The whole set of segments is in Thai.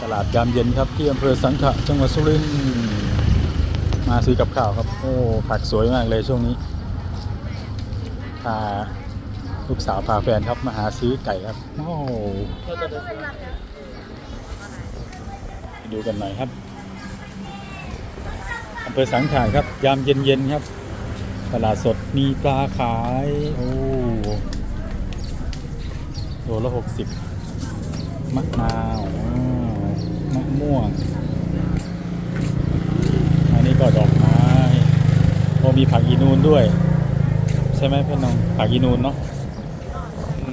ตลาดยามเย็นครับที่อำเภอสังขะจังหวัดสุรินทร์มาซื้อกับข้าวครับ โอ้ผักสวยมากเลยช่วงนี้พาลูกสาวพาแฟนครับมาหาซื้อไก่ครับโอ้ดูกันหน่อยครับอำเภอสังขะครับ ยามเย็นๆครับ ตลาดสดมีปลาขาย โอ้โลละหกสิบมะนาว ม่วง อันนี้ก็ดอกไม้โอมีผักอีนูนด้วย ใช่ไหมเพื่อนน้องผักอีนูนเนาะอ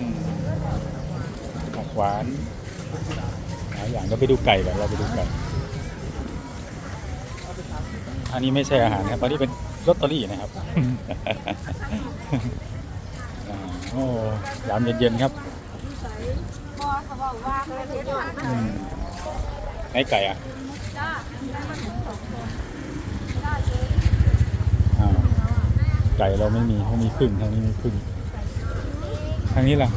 ผักหวานหลายอย่างเราไปดูไก่ก่อนเราไปดูไก่ อันนี้ไม่ใช่อาหารครับอันนี้เป็นลอตเตอรี่นะครับโอ้ยามเย็นๆครับ ไหนไก่อะอ้าวไก่เราไม่มีเขามีพึ่งทางนี้มีพึ่งทางนี้ล่ะ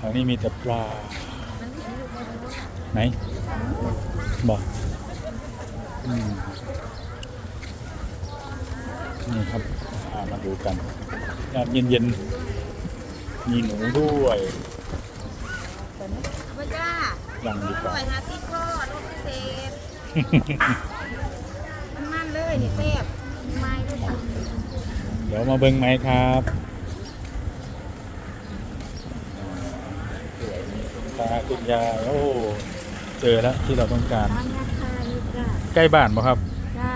ทางนี้มีแต่ปลาไหนบอกอืมนี่ครับอ่ามาดูกันยามเย็นๆมีหนูด้วย พระเจ้ายังดีอกว่าร่อยนะที่ก็รสพิเศษมันมันเลยนี่แซ่บไม้ด้วยค่ะเดี๋ยวมาเบิ้งไหมครับตาคุณยายโอ้ เจอแล้วที่เราต้องการ ตามราคานี่จ้าใกล้บ้านป่ะครับ จ้า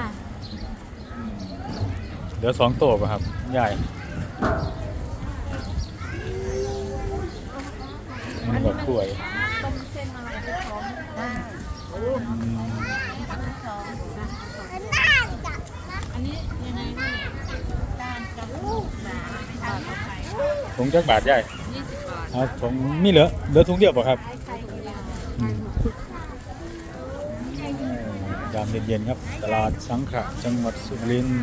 เหลือสองตัวป่ะครับยายมันก็กล้วยต้ม ถุงจักบาทยายยี่สิบบาทเอาถุงมีเหลือเหลือถุงเดียวป่ะครับไข่เดียวอืมยามเย็นๆครับ ตลาดสังขะจังหวัดสุรินทร์